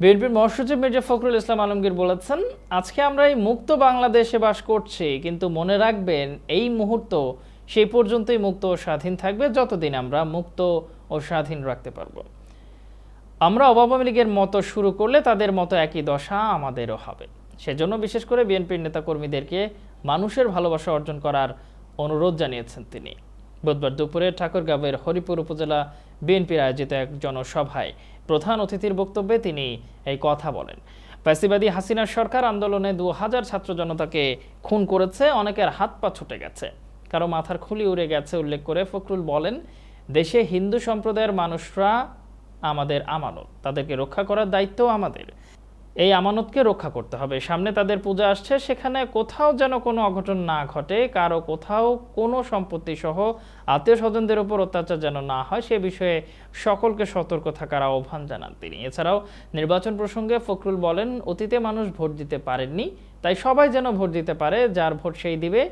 বিএনপির মহাসচিব মির্জা ফখরুল ইসলাম আলমগীর বলেছেন, আজকে আমরা এই মুক্ত বাংলাদেশে বাস করছি, কিন্তু মনে রাখবেন এই মুহূর্ত সেই পর্যন্তই মুক্ত ও স্বাধীন থাকবে যতদিন আমরা মুক্ত ও স্বাধীন রাখতে পারব। আমরা আওয়ামী লীগের মতো শুরু করলে তাদের মতো একই দশা আমাদেরও হবে। সেজন্য বিশেষ করে বিএনপির নেতাকর্মীদেরকে মানুষের ভালোবাসা অর্জন করার অনুরোধ জানিয়েছেন তিনি। বুধবার দুপুরে ঠাকুরগাঁওয়ের হরিপুর উপজেলা বিএনপির আয়োজিত এক জনসভায় প্রধান অতিথির বক্তব্যে তিনি এই কথা বলেন। ফ্যাসিবাদী হাসিনার সরকার আন্দোলনে দু হাজার ছাত্র জনতাকে খুন করেছে, অনেকের হাত পা ছুটে গেছে। কারও মাথার খুলি উড়ে গেছে উল্লেখ করে ফখরুল বলেন, দেশে হিন্দু সম্প্রদায়ের মানুষরা আমাদের আমানত, তাদেরকে রক্ষা করার দায়িত্ব আমাদের। এই আমানতকে রক্ষা করতে হবে। সামনে তাদের পূজা আসছে, সেখানে কোথাও যেন কোনো অঘটন না ঘটে, কারও কোথাও কোনো সম্পত্তি সহ আত্মীয় স্বজনদের উপর অত্যাচার যেন না হয়, সে বিষয়ে সকলকে সতর্ক থাকার আহ্বান জানান তিনি। এছাড়াও নির্বাচন প্রসঙ্গে ফখরুল বলেন, অতীতে মানুষ ভোট দিতে পারেননি, তাই সবাই যেন ভোট দিতে পারে, যার ভোট সেই দিবে,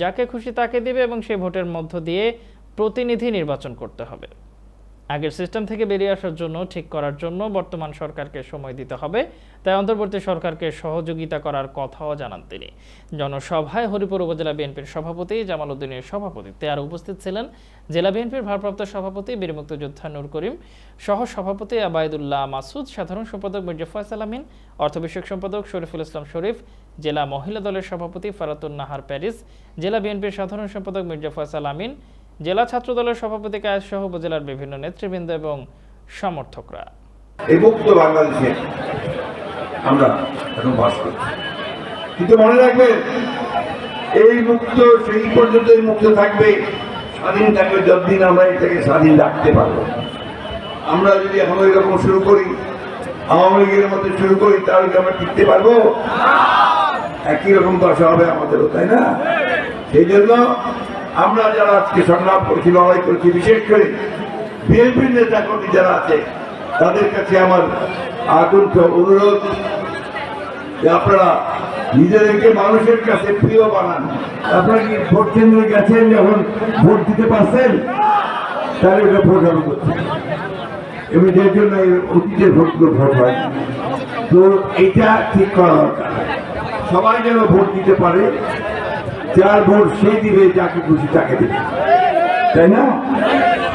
যাকে খুশি তাকে দিবে এবং সেই ভোটের মধ্য দিয়ে প্রতিনিধি নির্বাচন করতে হবে। আগের সিস্টেম থেকে বেরিয়ে আসার জন্য, ঠিক করার জন্য বর্তমান সরকারকে সময় দিতে হবে। তাই অন্তর্বর্তী সরকারকে সহযোগিতা করার কথাও জানান তিনি। জনসভায় হরিপুর উপজেলা বিএনপির সভাপতি জামাল উদ্দিনের সভাপতিত্বে আর উপস্থিত ছিলেন জেলা বিএনপির ভারপ্রাপ্ত সভাপতি বীর মুক্তিযোদ্ধা নূর করিম সহ সভাপতি আবায়দুল্লাহ মাসুদ, সাধারণ সম্পাদক মির্জা ফয়সাল আমিন, অর্থ বিষয়ক সম্পাদক শরীফুল ইসলাম শরীফ, জেলা মহিলা দলের সভাপতি ফারাতুন নাহার প্যারিস, জেলা বিএনপির সাধারণ সম্পাদক মির্জা ফয়সাল আমিন জেলা ছাত্র দলের সভাপতি কায়েস সহ উপজেলার বিভিন্ন নেতৃবৃন্দ এবং সমর্থকরা। এই মুক্ত বাংলাদেশে আমরা এখন বাস করছি। কিন্তু মনে রাখবেন, এই মুক্ত, সেই পর্যন্তই মুক্ত থাকবে, স্বাধীন থাকবে যতদিন আমরা এটাকে স্বাধীন রাখতে পারব। আমরা যদি এখন ওই রকম শুরু করি, আওয়ামী লীগের মধ্যে শুরু করি, তাহলে কি আমরা টিকতে পারব? একই রকম দশা হবে আমাদেরও, তাই না? সেই জন্য আমরা যারা আজকে সংগ্রাম করছি, লড়াই করছি, বিশেষ করে বিএনপির নেতা কর্মী যারা আছে, তাদের কাছে আমার আকুণ্ঠ অনুরোধ যে আপনারা নিজেদেরকে মানুষের কাছে প্রিয় বানান। আপনারা কি ভোট কেন্দ্রে গেছেন যখন ভোট দিতে পারছেন? তাহলে ওটা ভোট হবে কোথায়? এবং যে জন্য অতীতের ভোটগুলো ভোট হয়। তো এইটা ঠিক করা দরকার। সবাই যেন ভোট দিতে পারে যার ভোট সে দিবে, যাকে খুশি তাকে দিবে। তাই না?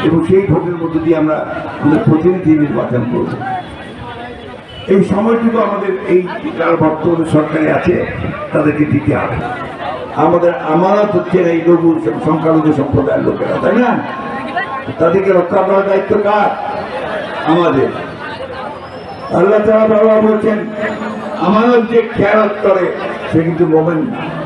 এবং সেই ভোটের মধ্য দিয়ে আমরা প্রতিনিধি নির্বাচন করব। এই সময়টুকু আমাদের এই যারা বর্তমানে সরকারে আছে, তাদেরকে দিতে হবে। আমাদের আমানত হচ্ছে এই লঘু সংখ্যালঘু সম্প্রদায়ের লোকেরা, তাই না? তাদেরকে রক্ষা করার দায়িত্ব কার? আমাদের। আল্লাহ তাআলা বাবা বলছেন, আমানত যে খেয়াল করে, সে কিন্তু মোমেন না।